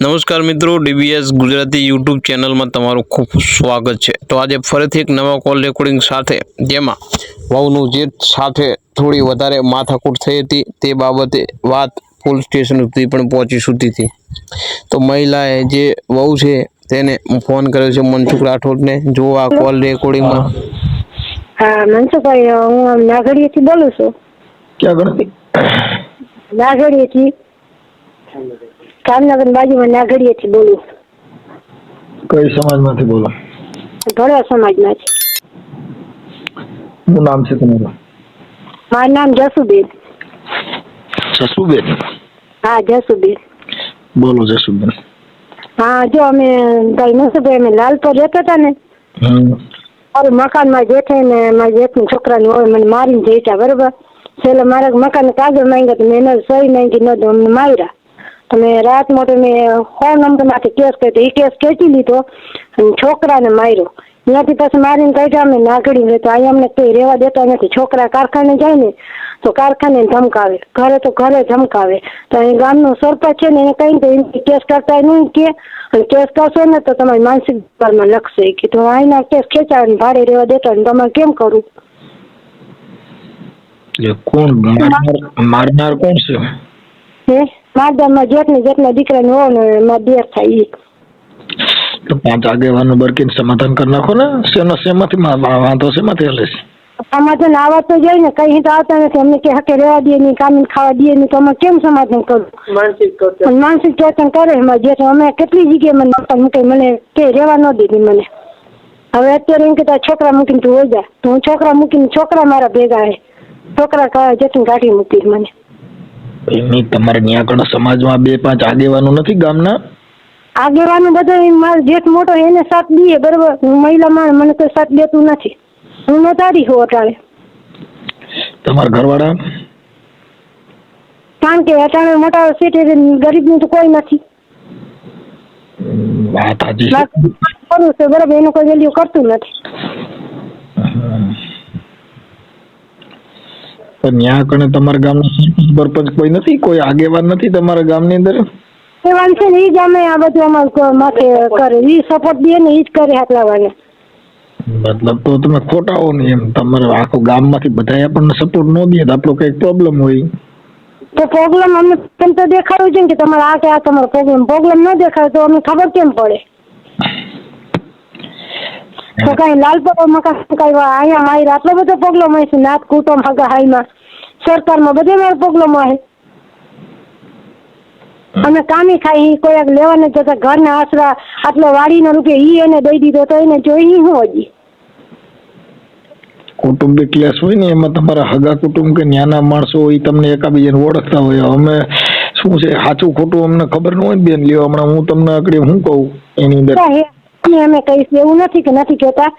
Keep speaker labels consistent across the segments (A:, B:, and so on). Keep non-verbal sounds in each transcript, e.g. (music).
A: નમસ્કાર મિત્રો DBS Gujarati YouTube ચેનલમાં તમારું ખૂબ સ્વાગત છે. તો આજે ફરીથી એક નવા કોલ રેકોર્ડિંગ સાથે જેમાં વહુનું જીત સાથે થોડી વધારે માથાકૂટ થઈ હતી. તે બાબતે વાત પોલીસ સ્ટેશન સુધી પણ પહોંચી સુધી હતી. તો મહિલાએ જે વહુ છે તેને ફોન કર્યો છે મનસુખ રાઠોડને. જો આ કોલ રેકોર્ડિંગમાં
B: હા મનસુખભાઈ હું નાગડીએથી બોલું છું.
C: ક્યાં ગણતી
B: નાગડીએથી જામનગર બાજુમાં નાગડીએથી બોલું.
C: કઈ સમાજમાંથી બોલો?
B: ભરવા સમાજમાંથી
C: શું નામ છે તમારું?
B: મારું નામ જસુબેન.
C: જસુબેન?
B: હા જસુબેન.
C: બોલો જસુબેન.
B: હા જો અમે ભાઈ મનસુખભાઈ અમે લાલપર રહેતા હતા ને. મારું મકાનમાં જેઠે ને મારા જેઠની છોકરાને હોય મને મારીને જઈતા બરોબર? છેલ્લે મારા મકાન કાગળ માંગ્યા તો મેં એને સહી માંગી ન અમને માર્યા. તો મેં રાત મોટે મેં સો નંબરમાંથી કેસ કર્યો એ કેસ ખેંચી લીધો અને છોકરાને માર્યો. ત્યાંથી પછી મારીને કાઢ્યા અમે નાગડી તો અહીંયા અમને કંઈ રહેવા દેતા નથી. છોકરા કારખાને જાય ને તો કારખાને ધમકાવે. ઘરે તો ઘરે ધમકાવે. તો અહીં ગામનો સરપંચ છે ને એને કહીને તો એમ કેસ કરતા નહીં કે. અને કેસ કરશો ને તો તમારી માનસિક વિભાગમાં લખશે. કે તો અહીંના કેસ ખેંચાવે ને ભાડે રહેવા દેતા ને તમારે કેમ કરું?
C: કોણ મારનાર કોણ છે?
B: હે? મારદામાં જેટને જેટલા દીકરાને હોય ને એમાં દેર થાય ઈ
C: તો પાંચ આગેવાનો બરકીન સમાધાન કરી નાખો ને શેનો શેમાંથી વાંધો શેમાંથી હલે છે?
B: સમાધાન આવા તો જાય ને કઈ તો આવતા નથી. અમને કે હકે રહેવા દે નહીં કામ ખાવા દે નહીં તો અમે કેમ સમાધાન કરું? માનસિક ચેતન કરે એમાં જે અમે કેટલી જગ્યાએ મને મકાન મૂકે મને કે રહેવા ન દીધી મને. હવે અત્યારે એમ કે છોકરા મૂકીને તું હોય જા. તો હું છોકરા મૂકીને છોકરા મારા ભેગા હે છોકરા જતીને કાઢી મૂકી મને.
C: એની તમારે ત્યાં આગળ સમાજમાં બે પાંચ આગેવાનો નથી ગામના?
B: આગેવાનું બધા મારો જેઠ મોટો એને સાથ દઈએ બરોબર? હું મહિલા માણ મને કોઈ સાથ દેતું નથી. હું ન હોઉં અટાણે.
C: તમારા ઘરવાળા?
B: કારણ કે અટાણે મોટા સિટી ગરીબનું તો કોઈ નથી.
C: વાત સાચી છે.
B: બરોબર? એનું કોઈ વેલ્યુ કરતું નથી.
C: પણ ત્યાં આગળ તમારા ગામના સરપંચ કોઈ નથી? કોઈ આગેવાન નથી તમારા ગામની અંદર?
B: એ છે ને એ જ અમે આ બધું અમારું માથે કરે. એ સપોર્ટ દે ને એ જ કરે લાવવાને
C: મતલબ તો તમે ખોટા હો ને એમ. તમારે આખું ગામમાંથી બધાએ આપણને સપોર્ટ ન દે તો આપણો કંઈક પ્રોબ્લેમ હોય.
B: તો પ્રોબ્લેમ અમને તેમ તો દેખાડ્યું છે ને કે તમારે આ કે આ તમારો પ્રોબ્લેમ પ્રોબ્લેમ ન દેખાય તો અમને ખબર કેમ પડે? તો કઈ લાલપરો મકાન કઈ અહીંયા મારી આટલો બધો પ્રોબ્લેમ હોય છે નાથ કુટુંબ હગા હાઈમાં સરકારમાં બધે મારો પ્રોબ્લેમ હોય અમે કામી ખાઈ ઈ કોઈ લેવાને જતા. ઘરના આશરા આટલો વાડીનો રૂપિયા ઈ એને દઈ દીધો તો એને જોઈ હું હજી
C: કુટુંબિક ક્લેશ હોય ને એમાં તમારા હગા કુટુંબ કે ન્યાના માણસો હોય તમને એકાબીજાને ઓળખતા હોય. અમે શું છે સાચું ખોટું અમને ખબર ન હોય બેન લ્યો હમણાં હું તમને આગળ હું કહું? એની અંદર.
B: હે, અમે કહીશું એવું નથી કે નથી કહેતા.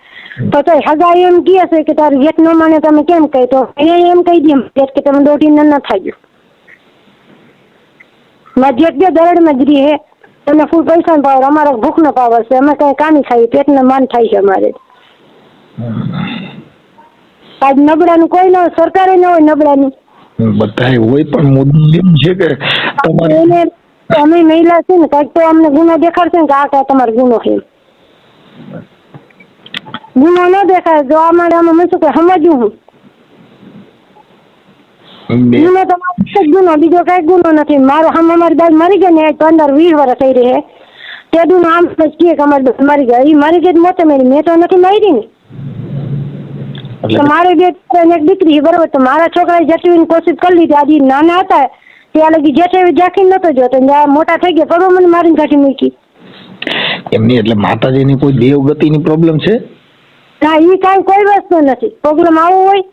B: તો તો હગા એમ કહે છે કે તારે જેઠ ન માને તમે કેમ કહી? તો એ એમ કહી દે જેઠ કે તમે દોઢી ન થાય ગયું જેટ બે દરડ મજરી હે. તમને ફૂલ પૈસાનો પાવર અમારે ભૂખનો પાવર છે. અમે કઈ કામી પેટ પેટને માન થાય છે અમારે. આજ નબળાનું કોઈ ન હોય સરકારે ન હોય નબળાની.
C: બધાય હોય પણ મુદ્દો એમ છે કે તમારે
B: અમે મહિલા છે ને કંઈક તો અમને ગુનો દેખાડશે ને કે આ કઈ તમારો ગુનો છે. ગુનો ન દેખાય જો આ માટે અમે શું કે સમજવું હું
C: બે
B: ગુનો તો મારો એક જ ગુનો બીજો કઈ ગુનો નથી મારો હમ અમારી દાદી મરી ગઈ ને આજ પંદર વીસ વર્ષ થઈ રહી છે તે દુનો આમ જ કહે કે અમારી દાદી મરી ગઈ એ મરી ગઈ તો મોતે મરી મેં તો નથી મરી ને તો
C: એટલે
B: મારે બે છોકરા ને એક દીકરી છે, બરોબર તો મારા છોકરાએ જટવીની કોશિશ કરી લીધી આજે નાના હતા ત્યાં લગી જેઠે જાખી નતો જોતો ને જ્યારે મોટા થઈ ગયા બરોબર મને મારીને કાઢી મૂકી
C: એમની એટલે માતાજીની કોઈ દેવગતિની પ્રોબ્લેમ છે?
B: ના એ કાંઈ કોઈ વસ્તુ નથી. પ્રોબ્લેમ આવો હોય.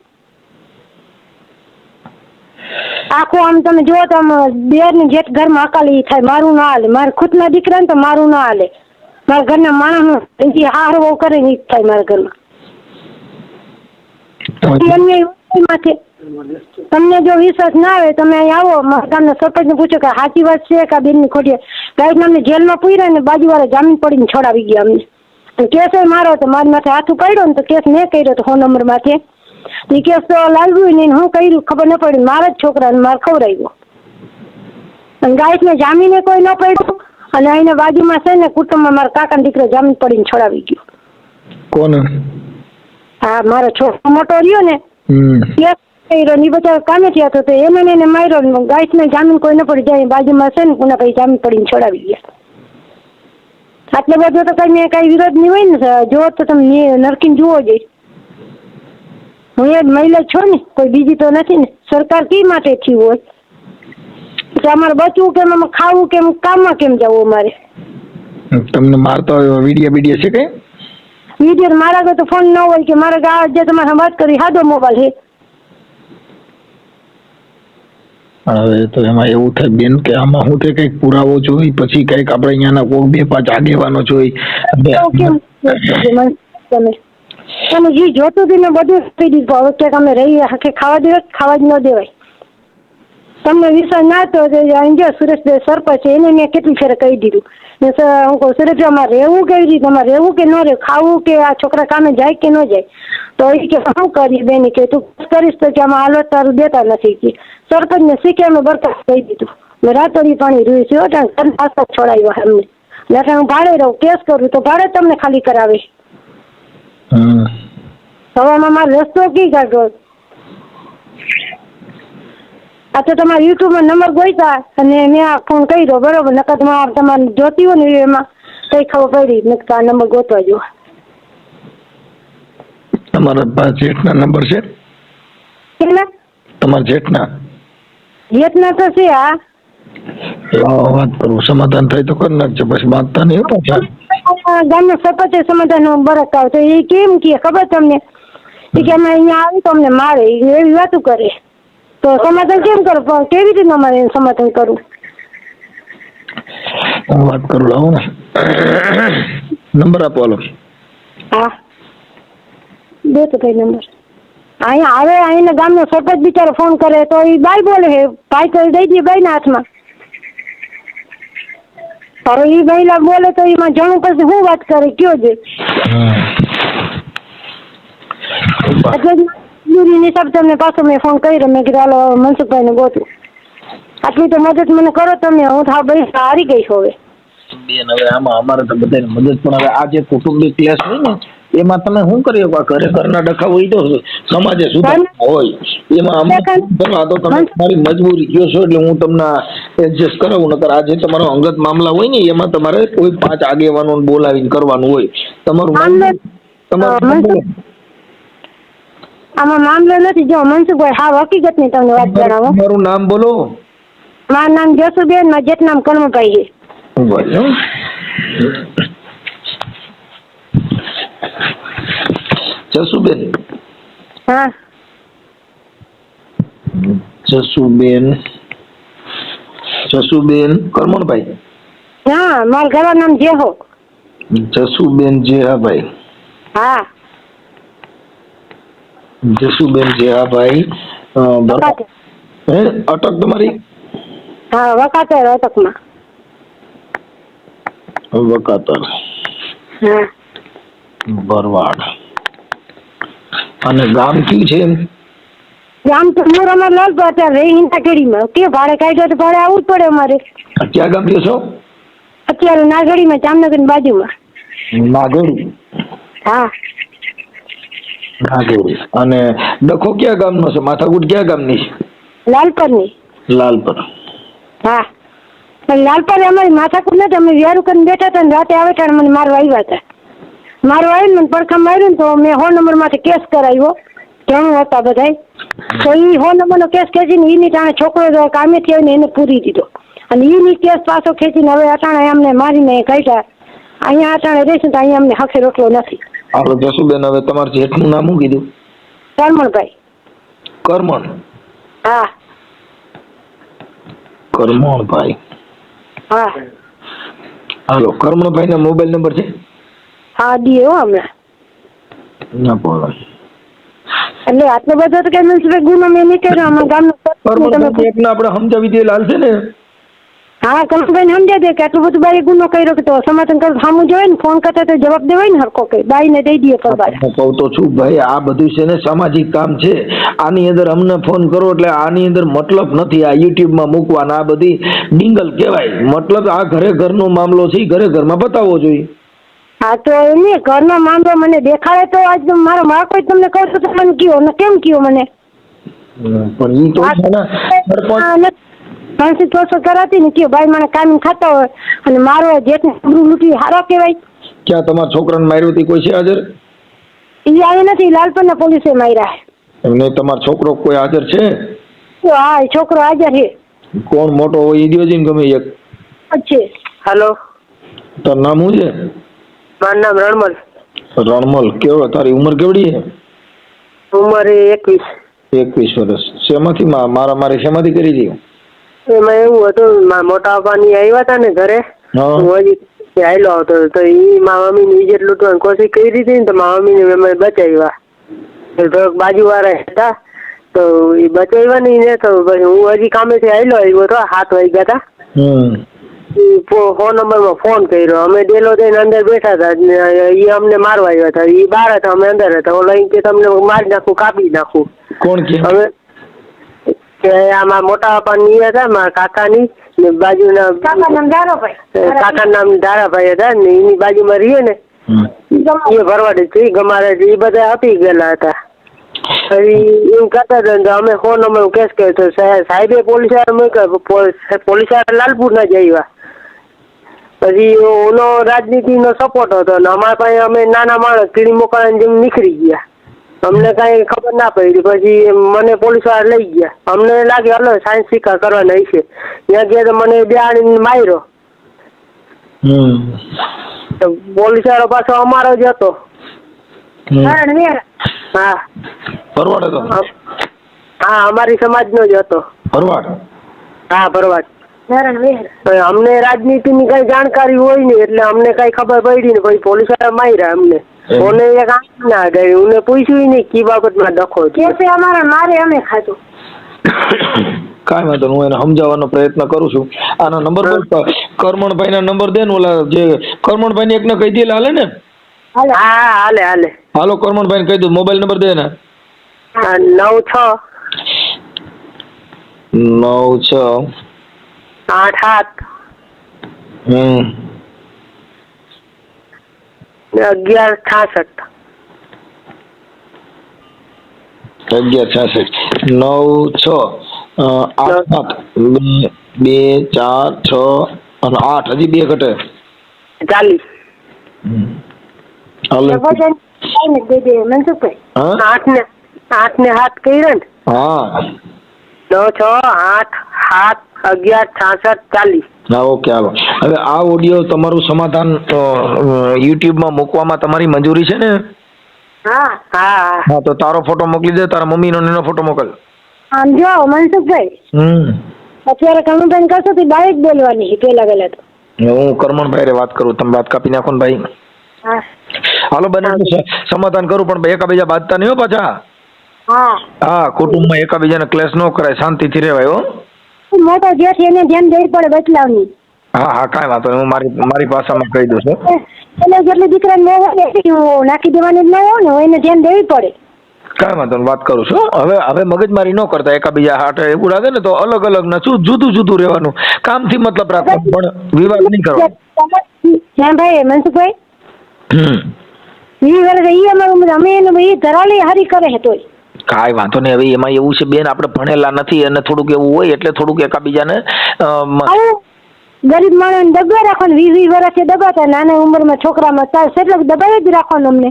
B: આખું આમ તમે જો તો આમ બેર ને જેઠ ઘરમાં અકાલી થાય. મારું ના હાલે. મારા ખુદના દીકરા ને તો મારું ના હાલે. મારા ઘરના માણસ એથી હાર બહુ કરે ને ઈ થાય મારા ઘરમાં. એમને માથે તમને જો વિશ્વાસ ના આવે તમે અહીં આવો. મારા ગામના સરપંચને પૂછો કે સાચી વાત છે કે બેનની ખોટી? ગાઈડ અમને જેલમાં પૂર્યા ને બાજુવાળા જામીન પડીને છોડાવી ગયા અમને. કેસ મારો તો મારી માથે હાથું પડ્યો ને તો કેસ મેં કર્યો તો ફોન નંબર માથે. એ કેસ તો લાગ્યું નહીં હું કર્યું ખબર ન પડી. મારા જ છોકરાને મારે ખવડાવ્યો. અને ગાઈડને જામીને કોઈ ન પડ્યું. અને અહીંના બાજુમાં છે ને કુટુંબમાં મારા કાકાનો દીકરો જામીન પડીને છોડાવી ગયો.
C: કોને?
B: હા મારો છોકરો મોટો રહ્યો ને
C: હમ.
B: ની બધા કામે થયા તો એને ને એને માર્યો ગાઈસને જામીન કોઈ ન પડી જાય બાજુમાં છે ને કોના કઈ જામીન પડીને છોડાવી ગયા. આટલે બધો તો કઈ મેં કઈ વિરોધ નહીં હોય ને જો તો તમે નરકીને જુઓ જોઈએ હું એ મહિલા છો ને કોઈ બીજી તો નથી ને. સરકાર કી માટે થયું હોય? તો અમારે બચવું કેમ અમે ખાવું કેમ કામમાં કેમ જવું અમારે?
C: તમને મારતા વીડિયો બીડીયો છે કઈ?
B: વીડિયો મારા તો ફોન ન હોય કે મારા ગા જે તમારે વાત કરી સાદો મોબાઈલ છે.
C: હવે તો એમાં એવું થાય બેન કે આમાં હું તે કંઈક પુરાવો જોઈ પછી કંઈક આપણે અહીંયાના કોઈ બે પાંચ આગેવાનો જોઈ.
B: તમે જે જોતું હતું ને બધું આપી દીધું હવે ક્યાંક અમે રહીએ કે ખાવા દેવાય ખાવા જ ન દેવાય? તમને વિશ્વાસ ના તો અહીં જો સુરેશભાઈ સરપંચ એને મેં કેટલી ફેર કહી દીધું ને હું કહું સુરેશભાઈ અમારે રહેવું કેવી રીતે અમારે રહેવું કે ન રહે ખાવું કે આ છોકરા કામે જાય કે ન જાય તો એ કે શું કરીએ બેન કે તું કરીશ તો કે આમાં હાલત તારું દેતા નથી કે સરપંચને શીખે અમે બરકત કહી દીધું મેં રાતોડી પાણી રૂઈ છે એટલે આસપાસ છોડાવ્યો અમને એટલે હું ભાડે રહું કેસ કરું તો ભાડે તમને ખાલી કરાવે હવામાં મારો રસ્તો કી કાઢો આ તો તમારા યુટ્યુબમાં નંબર ગોઈતા અને મેં આ ફોન કર્યો બરોબર? નકર તમારે તમારે જોતી હોય ને એમાં કઈ ખબર પડી નકર આ નંબર ગોતવા જો.
C: તમારા પાસે જેઠના નંબર છે?
B: કેટલા?
C: તમારા જેઠના?
B: જેતના તો છે આ
C: લાવો વાત કરું. સમાધાન થાય તો કરી નાખજો. પછી બાંધતા નહીં પાછા.
B: ગામના સરપંચે સમાધાન બરક આવે તો એ કેમ કે ખબર તમને? કે અમે અહીંયા આવી તો અમને મારે. એવી વાતું કરે. તો સમાધાન કેમ કરો? પણ કેવી રીતે અમારે સમાધાન
C: કરું વાત કરું લાવો ને. નંબર આપો હાલો.
B: હા. દે તો ભાઈ નંબર. અહીંયા આવે અહીંના ગામનો સરપંચ બિચારો ફોન કરે તો એ બાઈ બોલે છે ભાઈ તો દઈ દે બાઈના હાથમાં. હવે એ મહિલા બોલે તો એમાં જણું પછી શું વાત કરે કયો છે મજબૂરીની હિસાબ તમને પાછો મેં ફોન કર્યો. મેં કીધું હાલો મનસુખભાઈને ગોતું. આટલી તો મદદ મને કરો તમે. હું થાવ ભાઈ હારી ગઈ છું હવે.
C: બેન હવે આમાં અમારે તો બધાને મદદ પણ હવે આ જે કુટુંબિક ક્લેશ હોય ને એમાં તમે શું કરી શકો ઘરે ઘરના ડખા હોય તો સમાજે સુધારણા હોય. એમાં અમે આ તો તમે તમારી મજબૂરી કયો છો એટલે હું તમને એડજસ્ટ કરાવું નકર આ જે તમારો અંગત મામલા હોય ને એમાં તમારે કોઈ પાંચ આગેવાનો બોલાવીને કરવાનું હોય. તમારું તમારું
B: આમાં મામલો નથી જો મનસુખભાઈ હા હકીકતની તમને વાત જણાવો.
C: મારું નામ બોલો.
B: મારું નામ જસુબેન મારું જેઠ નામ કર્મભાઈ. છે
C: જસુબેન.
B: હા.
C: જસુબેન. જસુબેન કરમણભાઈ.
B: હા મારા ઘરનું નામ જેહો.
C: જસુબેન જેહાભાઈ.
B: હા.
C: જસુબેન જેહાભાઈ. હે? અટક તમારી?
B: હા વકાતર અટકમાં.
C: વકાતર.
B: હા.
C: ભરવાડ અને ગામ કયું છે
B: ગામ તો મોર અમારે લાલ તો અત્યારે રહી હિંદાકેડીમાં કે ભાડે કાઢ્યો તો ભાડે આવવું જ પડે અમારે.
C: ક્યાં ગામ છો
B: અત્યારે નાગડીમાં જામનગર બાજુમાં.
C: નાગડી.
B: હા.
C: નાગોડી અને ડખો ક્યાં ગામનો છે? માથાકૂટ ક્યાં ગામની છે?
B: લાલપરની.
C: લાલપર.
B: હા. પણ લાલપર અમારી માથાકૂટ નથી. અમે વ્યારું કરીને બેઠા હતા ને રાતે આવે ત્યારે મને મારવા આવ્યા હતા. મારવા આવીને મને પડખા માર્યું ને તો મેં હો નંબરમાંથી કેસ કરાવ્યો. ત્રણ હતા બધાય. તો એ હો નંબરનો કેસ ખેંચીને એની ટાણે છોકરો કામેથી આવીને એને પૂરી દીધો. અને એની કેસ પાછો ખેંચીને હવે અટાણે અમને મારીને કાઢ્યા. અહીંયા અટાણે રહીશું તો અહીંયા અમને હખે રોટલો નથી.
C: આપણે જસુબેન હવે તમારા જેઠનું નામ શું કીધું?
B: કરમણભાઈ.
C: કરમણ?
B: હા.
C: કરમણભાઈ.
B: હા.
C: હાલો કરમણભાઈ ના મોબાઈલ નંબર છે?
B: હા દીએ હો હમણાં.
C: ના બોલો.
B: એટલે આટલો બધો તો કઈ મ્યુનિસિપલ ગુનો મેં નહીં કર્યો અમારા ગામનો
C: કરમણભાઈ એકને આપણે સમજાવી દઈએ છે ને
B: હા કમલભાઈ સમજાય દે કે આટલું બધું બાઈ ગુનો કર્યો કે તો સમાધાન કર સામું જોઈએ ને? ફોન કરતા તો જવાબ દેવાય ને હરકો બાઈ બાઈને દઈ દઈએ પરબાર
C: હું કહું તો છું ભાઈ આ બધું છે ને સામાજિક કામ છે. આની અંદર અમને ફોન કરો એટલે આની અંદર મતલબ નથી. આ યુટ્યુબમાં મૂકવાના આ બધી ડિંગલ કહેવાય. મતલબ આ ઘરે ઘરનો મામલો છે ઈ ઘરે ઘરમાં બતાવવો જોઈએ.
B: હા તો એમને ઘરનો મામલો મને દેખાડે તો આજ મારો મા કોઈ તમને કહું તો મને કયો ને કેમ કયો મને?
C: પણ ઈ તો છે ને સરપંચ
B: પાંચસો છસો કરાતી ને કયો ભાઈ મને કામ ખાતા હોય અને મારો જેઠ ઉબરું લૂટી હારો કહેવાય.
C: ક્યાં તમારા છોકરાને માર્યું હતી? કોઈ છે હાજર?
B: એ આવી નથી લાલપરના પોલીસે માર્યા
C: એમને તમારો છોકરો કોઈ હાજર છે?
B: હા એ છોકરો હાજર છે.
C: કોણ મોટો હોય ઈ દ્યો છે ને ગમે એક?
B: છે.
D: હેલો.
C: તારું નામ શું છે?
D: મારું નામ રણમલ.
C: રણમલ કેવો તારી ઉંમર કેવડી છે?
D: ઉંમર એકવીસ.
C: એકવીસ વર્ષ. શેમાંથી? મા- મારા મારી શેમાંથી કરી હતી?
D: એમાં એવું હતું મારા મોટા પપ્પાની આવ્યા હતા ને ઘરે
C: હા.
D: હજી આયલો આવતો હતો. તો ઈ મારા મમ્મીની ઇજ્જત લૂંટવાની કોશિશ કરી હતી ને તો મારા મમ્મીને અમે બચાવ્યા તો થોડોક બાજુવાળા હતા તો એ બચાવ્યા નહીં ને તો પછી હું હજી કામેથી આવેલો આવ્યો હતો હાથ વાગ્યા હતા ફોન નંબરમાં ફોન કર્યો. અમે ડેલો થઈને અંદર બેઠા હતા એ અમને મારવા આવ્યા હતા એ બહાર હતા અમે અંદર હતા. ઓલા કે તમને મારી નાખું કાપી નાખું.
C: કોણ કે?
D: હવે કે આમાં મોટા પપ્પાની ઈ હતા મારા કાકાની ને બાજુના
B: કાકા ધારાભાઈ.
D: કાકા નામ ધારાભાઈ હતા ને એની બાજુમાં રહીએ ને. એ ભરવાડી છે ગમારે એ બધા આપી ગયેલા હતા. પછી એમ કહેતા હતા તો અમે ફોન નંબર કેસ કર્યો તો સાહેબ- સાહેબે પોલીસ પોલીસ લાલપુર ના જ આવ્યા. પછી ઓનો રાજનીતિનો સપોર્ટ હતો ને અમારા પાસે અમે નાના માણસ કીડી મોકળાને જેમ નીકળી ગયા. અમને કાંઈ ખબર ના પડી. પછી મને પોલીસવાળા લઈ ગયા. અમને લાગ્યું હાલો સાયન્સ શિકાર કરવાના હશે. ત્યાં ગયા તો મને બેહાડીને માર્યો.
C: હમ.
D: તો પોલીસ વાળો પાછો અમારો જ હતો. હા.
C: ભરવાડ હતો?
D: હા. અમારી સમાજનો જ હતો.
C: ભરવાડ?
D: હા ભરવાડ. અમને રાજનીતિની કઈ જાણકારી હોય નહીં એટલે અમને કઈ ખબર પડી ને પછી પોલીસવાળા માર્યા અમને. મને એક આંખ ના અડાડી મને પૂછ્યું નહીં કી બાબતમાં ડખો છે.
B: અમારે મારે અમે ખાધું. (coughs)
C: કાંઈ વાંધો હું એને સમજાવવાનો પ્રયત્ન કરું છું. આનો નંબર બોલ કરમણભાઈ ના નંબર દે ને ઓલા જે કરમણભાઈ ને એકને કહી દે હાલે ને?
B: હાલે.
D: હા હા હાલે હાલે.
C: હાલો કરમણભાઈ ને કહી દઉં મોબાઈલ નંબર દે ને
D: નવ છ.
C: નવ છ.
D: આઠ સાત.
C: હમ.
D: ને અગિયાર છાસઠ
C: અગિયાર છાસઠ નવ છ આઠ સાત બે- બે ચાર છ અને આઠ. હજી બે ઘટે.
D: ચાલીસ. આઠ ને આઠ ને હાથ કર્યા ને.
C: હા.
D: નવ છ આઠ. સાત અગિયાર છાસઠ ચાલીસ.
C: હા ઓકે હાલો. હવે આ ઓડિયો તમારું સમાધાન યુટ્યુબમાં મૂકવામાં તમારી મંજૂરી છે ને?
B: હા
D: હા.
C: હા તો તારો ફોટો મોકલી દે તારા મમ્મીનો ને એનો ફોટો મોકલ.
B: આમ જો મનસુખભાઈ.
C: હમ.
B: અત્યારે કમલભાઈ કરશો તો ડાયરેક્ટ બોલવાની છે પેલા પેલા તો.
C: હું કરમણભાઈ રે વાત કરું તમે વાત કાપી નાખો ને ભાઈ.
B: હા.
C: હાલો બને સમાધાન કરું પણ એકાબીજા બાંધતા નહીં હો પાછા.
B: હા.
C: હા કુટુંબમાં એકાબીજાને ક્લેશ ન કરાય શાંતિથી રહેવાય હો.
B: મોટો જે છે એને ધ્યાન દેવી પડે બદલાવની.
C: હા હા કાંઈ વાંધો નહીં. હું મારી મારી ભાષામાં કહી દઉં છું.
B: એને જેટલી દીકરાને મોહ હોય એટલી નાખી દેવાની ન હોય ને એને ધ્યાન દેવી પડે.
C: કાંઈ વાંધો નહીં વાત કરું છું. હવે હવે મગજમારી ન કરતા એકાબીજા હાટે એવું લાગે ને તો અલગ અલગ ને શું જુદું જુદું રહેવાનું. કામથી મતલબ રાખવાનું પણ વિવાદ નહીં કરવાનો.
B: હા ભાઈ મનસુખભાઈ?
C: હમ.
B: ઈ વર્ષે ઈ અમારું અમે એને ઈ ધરાલી હારી કરે હે તોય.
C: કાંઈ વાંધો નહીં. હવે એમાં એવું છે બેન આપણે ભણેલા નથી અને થોડુંક એવું હોય એટલે થોડુંક એકાબીજાને
B: ગરીબ માણસ દગા રાખવાનું. વીસ વીસ વર્ષે દગાતા નાના ઉંમરમાં છોકરામાં તાર એટલે દબાવી જ રાખવાનું અમને.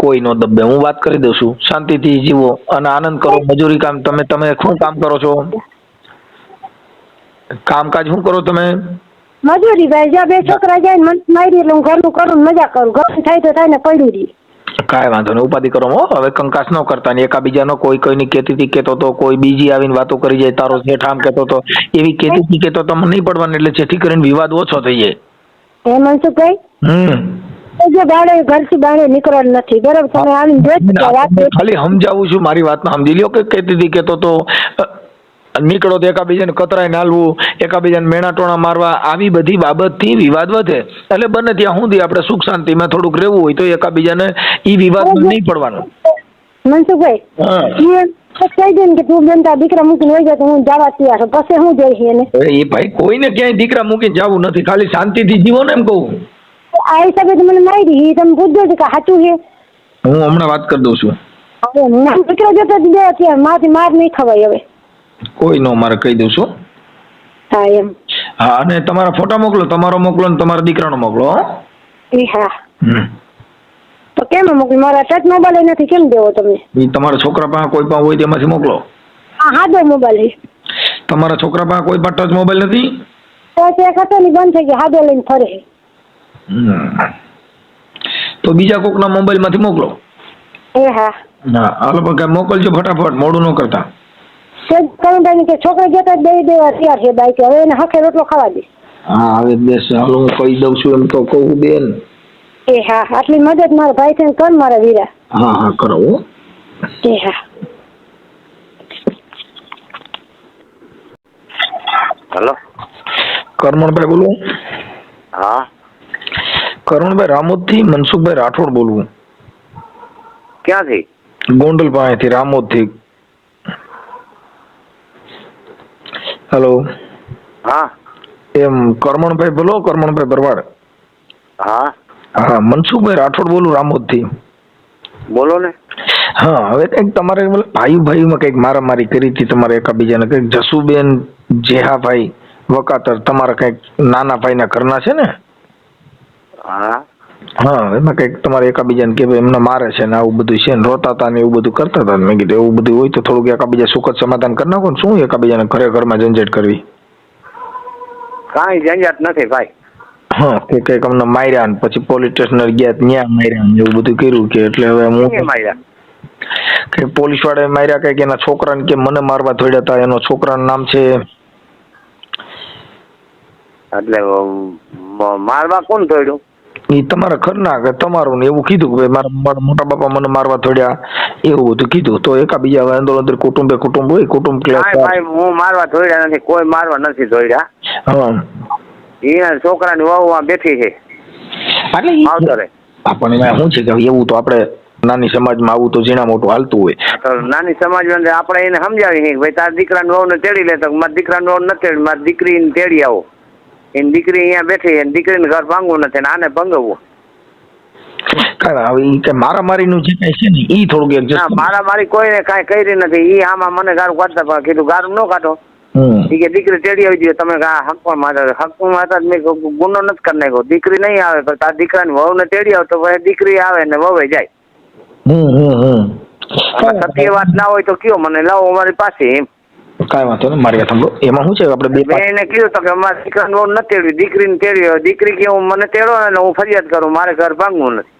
C: કોઈ નો દબે. હું વાત કરી દઉં છું. શાંતિથી જીવો અને આનંદ કરો. મજૂરી કામ તમે તમે શું કામ કરો છો? કામકાજ શું કરો તમે?
B: મજૂરી ભાઈ જ્યાં બે છોકરા જાય મન મારી એટલે હું ઘરનું કરું મજા કરું. ઘર થાય તો થાય ને પડ્યું રહી
C: કાંઈ વાંધો નહીં ઉપાધિ કરો હો. હવે કંકાસ ન કરતા. ને એકાબીજાનો કોઈ કોઈની કેતીથી કેતો તો કોઈ બીજી આવીને વાતો કરી જાય તારો શેઠ આમ કેતો તો. એવી કેતી હતી કેતો તો નહીં પડવાનું એટલે જેથી કરીને વિવાદ ઓછો થઈ જાય.
B: હે કઈ
C: હમ.
B: જે બાળે ઘરથી બાળે નીકળવાનું નથી. બરાબર તમે આવીને
C: ખાલી સમજાવું છું મારી વાતમાં સમજી લ્યો કે કેતી હતી કેતો તો નીકળો તો એકાબીજાને કતરાય નાલવું એકાબીજાને મેણાટોણા મારવા આવી બધી બાબતથી વિવાદ વધે. એટલે બને ત્યાં સુધી આપણે સુખ શાંતિમાં થોડુંક રહેવું હોય તો એકાબીજાને ઈ વિવાદ નહીં પડવાનો.
B: મનસુખભાઈ કહી દે કે તું બેન દીકરા મૂકીને હોય જાય તો હું જવા તૈયાર છું. પછી હું જઈશ એને?
C: એ ભાઈ કોઈને ક્યાંય દીકરા મૂકીને જવું નથી. ખાલી શાંતિથી જીવો ને એમ કહું.
B: આ હિસાબે તો મને મારી તમે પૂછજો કે સાચું છે.
C: હું હમણાં વાત કરી દઉં છું.
B: દીકરો જતો જ બે અત્યારે. મારથી માર નહીં ખવાય હવે.
C: કોઈ નો મારે કહી દઉં છું.
B: હા એમ.
C: હા અને તમારા ફોટા મોકલો તમારો મોકલો ને તમારા દીકરાનો મોકલો હો.
B: હા.
C: હમ.
B: તો કેમ મોકલી મારા ટચ મોબાઈલ નથી કેમ દેવો તમે
C: ઈ તમારા છોકરા પાસે કોઈ પણ હોય તેમાંથી મોકલો.
B: હા દો મોબાઈલ
C: તમારા છોકરા પાસે કોઈ પણ ટચ મોબાઈલ નથી?
B: તો તે હતો ને બંધ થઈ ગયો હાદો લઈને ફરે.
C: હમ. તો બીજા કોકના મોબાઈલમાંથી મોકલો.
B: એ હા.
C: ના હાલો પણ કાંઈ મોકલજો ફટાફટ મોડું ન કરતા.
B: કરુણભાઈ કે છોકરા જતો જ દઈ દેવા તૈયાર છે બાઈક હવે એને હખે રોટલો ખાવા દે
C: હા હવે બેસ હાલો હું કહી દઉં છું એમ તો કહું બેન.
B: એ હા આટલી મદદ મારા ભાઈ થઈને કર મારા વીરા.
C: હા હા કરો હો.
B: એ હા.
E: હેલો.
C: કરમણભાઈ બોલું.
E: હા.
C: કરમણભાઈ રામોદથી મનસુખભાઈ રાઠોડ બોલવું
E: ક્યાંથી?
C: ગોંડલ પાસેથી રામોદથી. હેલો.
E: હા.
C: એમ કરમણભાઈ બોલો કરમણભાઈ બરવાડ
E: હા.
C: હા મનસુખભાઈ રાઠોડ બોલું રામોદથી.
E: બોલો ને
C: હા હવે કંઈક તમારે ભાઈ ભાઈમાં કંઈક મારામારી કરી હતી તમારે એકાબીજાને કંઈક જસુબેન જેહાભાઈ વકાતર તમારા કંઈક નાના ભાઈના ઘરના છે ને?
E: હા.
C: હા એમાં કંઈક તમારે એકાબીજાને કે ભાઈ એમને મારે છે ને આવું બધું છે ને રોતા હતા ને એવું બધું કરતા હતા મેં કીધું એવું બધું હોય તો થોડુંક એકાબીજા સુખદ સમાધાન કરી નાખો ને. શું એકાબીજાને ઘરે ઘરમાં ઝંઝટ કરવી?
E: કાંઈ ઝંઝટ નથી ભાઈ.
C: હા કે કંઈક અમને માર્યા ને પછી પોલીસ સ્ટેશન ગયા ત્યાં માર્યા ને એવું બધું કર્યું કે એટલે હવે હું
E: આવ્યા
C: કે પોલીસ વાળાએ માર્યા કંઈક એના છોકરાને કે મને મારવા ધોડ્યા હતા એનો છોકરાનું નામ છે
E: એટલે મારવા કોણ તોડ્યું
C: એ તમારા ઘરના કે તમારું ને એવું કીધું કે મારા મોટા બાપા મને મારવા થોડ્યા એવું બધું કીધું. તો એકાબીજા બીજા અંદર અંદર કુટુંબે કુટુંબ હોય કુટુંબ
E: ભાઈ હું મારવા થોડ્યા નથી કોઈ મારવા નથી થોડ્યા
C: હા.
E: એના છોકરાની વહુમાં બેઠી છે.
C: એટલે
E: માવતરે.
C: આપણને શું છે કે એવું તો આપણે નાની સમાજમાં આવું તો ઝીણા મોટું હાલતું હોય.
E: નાની સમાજ અંદર આપણે એને સમજાવી કે ભાઈ તારા વાવ વહુને તેડી લે તો મારા દીકરાનું વહુ ન તેડી મારી દીકરીને તેડી આવો. એની દીકરી અહીંયા બેઠી છે દીકરીને ઘર ભાંગવું નથી ને આને ભંગવવું.
C: હવે કે મારામારીનું જે કાંઈ છે ને ઈ થોડુંક એડજસ્ટ
E: મારા કોઈને કાંઈ કરી નથી ઈ આમાં મને ગારું કાઢતા પણ કીધું ગારું ન કાઢો. ઈ કે દીકરી તેડી આવી જોઈએ તમે આ માતા મારે હકમાં હતા મેં ગુનો નથી કરી નાખ્યો. દીકરી નહીં આવે પણ તાર દીકરાની વહુને તેડી આવે તો પછી દીકરી આવે ને વહુએ જાય. સત્ય વાત ના હોય તો કયો મને લાવો અમારી પાસે એમ.
C: કાંઈ વાંધો નહીં મારી વાત સાંભળો. એમાં શું છે આપણે બે
E: મેં એને કીધું તો કે અમારે દીકરાની વહુ નથી તેડવી દીકરીને તેડી દીકરી કે હું મને તેડો ને હું ફરિયાદ કરું. મારે ઘર ભાંગવું નથી.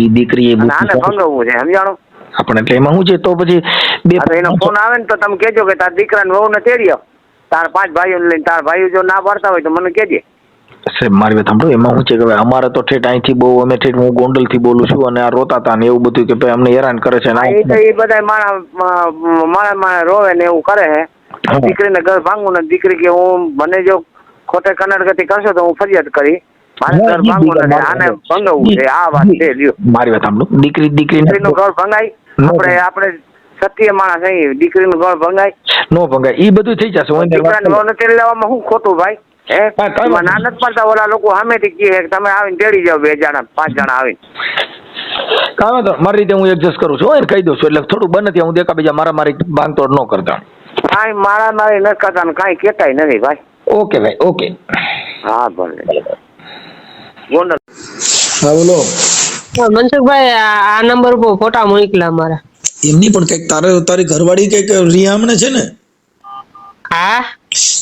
C: ઈ દીકરી એ
E: આને ભંગવવું છે સમજાણો?
C: આપણે એટલે એમાં શું છે તો પછી બે
E: એનો ફોન આવે ને તો તમે કહેજો કે તાર દીકરાને વહુને તેડી આવ તાર પાંચ ભાઈઓને લઈને તાર ભાઈઓ જો ના પાડતા હોય તો મને કહેજે.
C: સાહેબ મારી વાત સાંભળો એમાં શું છે કે અમારે તો ઠેઠ અહીંથી બહુ અમે ઠેઠ હું ગોંડલથી બોલું છું અને આ રોતા હતા ને એવું બધું કે ભાઈ અમને હેરાન કરે છે ને
E: એ તો એ બધા મારા મારા મારા રોવે ને એવું કરે
C: હે.
E: દીકરીને ઘર ભાંગું ને દીકરી કે હું મને જો ખોટે કનડગતિ કરશો તો હું ફરિયાદ કરી. મારે ઘર
C: ભાંગું
E: ને આને
C: મારે-
E: છે. આ વાત છે લ્યો.
C: મારી વાત સાંભળો. દીકરી દીકરીને
E: દીકરીનું ઘર ભંગાય.
C: ન
E: આપણે આપણે સત્ય માણસ દીકરીનું ઘર ભંગાય.
C: નો ભંગાય. એ બધું થઈ જશે.
E: દીકરાને લોન લેવામાં શું ખોટું ભાઈ? હે? ના નથી પડતા ઓલા લોકો સામેથી કહે કે તમે આવીને તેડી જાઓ બે જણા પાંચ જણા આવીને.
C: કાંઈ વાંધો? મારી રીતે હું એડજસ્ટ કરું છું એને કહી દઉં છું. એટલે થોડું બને ત્યાં હું દેખા બીજા મારા મારી બાંધતોડ ન કરતા.
E: કાંઈ મારા મારી નથી કરતા કાંઈ કહેતાય નથી ભાઈ.
C: ઓકે ભાઈ ઓકે.
E: હા ભલે. ગોંડલ
C: હા બોલો.
F: હા, મનસુખભાઈ આ આ નંબર ઉપર ફોટા મોકલા મારા.
G: એમની પણ કંઈક તારે તારી ઘરવાળી કંઈક રિયામણે છે ને?
F: હા?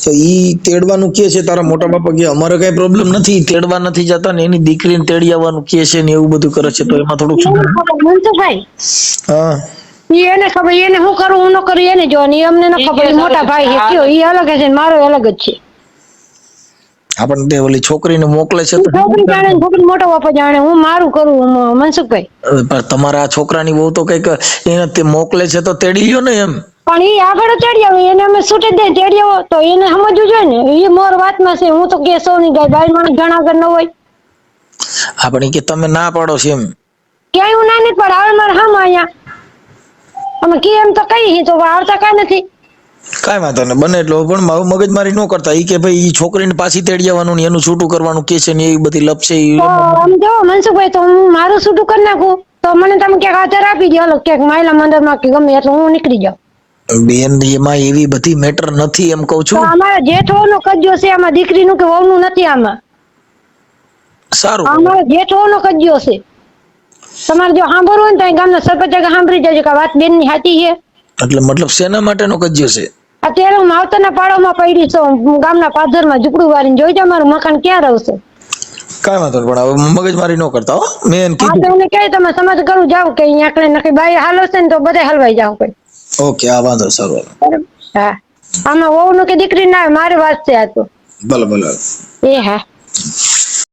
G: તો ઈ તેડવાનું કે છે તારા મોટા બાપા કે અમારે કઈ પ્રોબ્લેમ નથી. તેડવા નથી જતા ને એની દીકરીને તેડી આવવાનું કે છે ને એવું બધું કરે છે તો એમાં થોડુંક શું?
B: મનસુખભાઈ
G: હા.
B: ઈ એને ખબર એને હું કરું? હું ન કરું એને જોવાની ઈ અમને ન ખબર મોટા ભાઈ છે કયો? ઈ અલગ છે ને મારો અલગ જ છે.
G: આપણને તે ઓલી છોકરીને મોકલે છે તો
B: છોકરી જાણે છોકરી મોટો બાપા જાણે હું મારું કરું મનસુખભાઈ.
G: પણ તમારા આ છોકરાની બહુ તો કંઈક એને તે મોકલે છે તો તેડી લ્યો ને એમ.
B: પણ એ આગળ ચડી આવે એને અમે સૂટી દે ચડી હોય તો એને સમજવું જોઈએ ને. એ મોર વાતમાં છે હું તો કે સોની ગાય બાઈ માણસ ઘણા ઘર ન હોય.
C: આપણે કે તમે ના પાડો છે એમ.
B: ક્યાંય હું ના નથી પાડ આવે મારે હામાં અહીંયા. અમે કે એમ તો કઈ તો આવતા કાંઈ નથી.
C: કઈ વાંધો નહીં બને એટલો. પણ મારું મગજમારી ન કરતા. ઈ કે ભાઈ ઈ છોકરીને પાછી તેડી આવવાનું ને એનું છૂટું કરવાનું કે છે ને એ બધી લપ છે
B: આમ જો મનસુખભાઈ તો હું મારું છૂટું કરી નાખું. તો મને તમે ક્યાંક આધાર આપી દો હાલો ક્યાંક માયલા મંદિરમાં કે ગમે એટલે હું નીકળી જાઉં.
C: બેન એમાં એવી બધી મેટર નથી એમ કહું છું.
B: અમારા જેઠવાનો કજ્જો છે આમાં દીકરીનું કે વહુનું નથી આમાં.
C: સારું.
B: અમારા જેઠવાનો કજ્જો છે. તમારે જો સાંભળવું હોય ને તો ગામના સરપંચ આગળ સાંભળી જજો કે વાત બેનની સાચી છે.
C: એટલે મતલબ શેના માટેનો કજ્જો છે?
B: અત્યારે હું માવતરના પાડોમાં પડી છું. ગામના પાદરમાં ઝૂંપડું વારીને જોઈ જાઓ મારું મકાન ક્યાં રહેશે
C: કાઈ વાંધો પણ હવે મગજમારી ન કરતા હો. મેં કીધું.
B: તમને કહે તમે સમાજ કરું જાવ કે અહીંયા આકડે નકી બાઈ હાલો છે ને તો બધા હલવાઈ જાવ કોઈ.
C: ઓકે આ વાંધો સારું
B: હા. આમાં વહુનું કે દીકરી ના મારી વાત છે આ તો
C: ભલે ભલે
B: એ હા.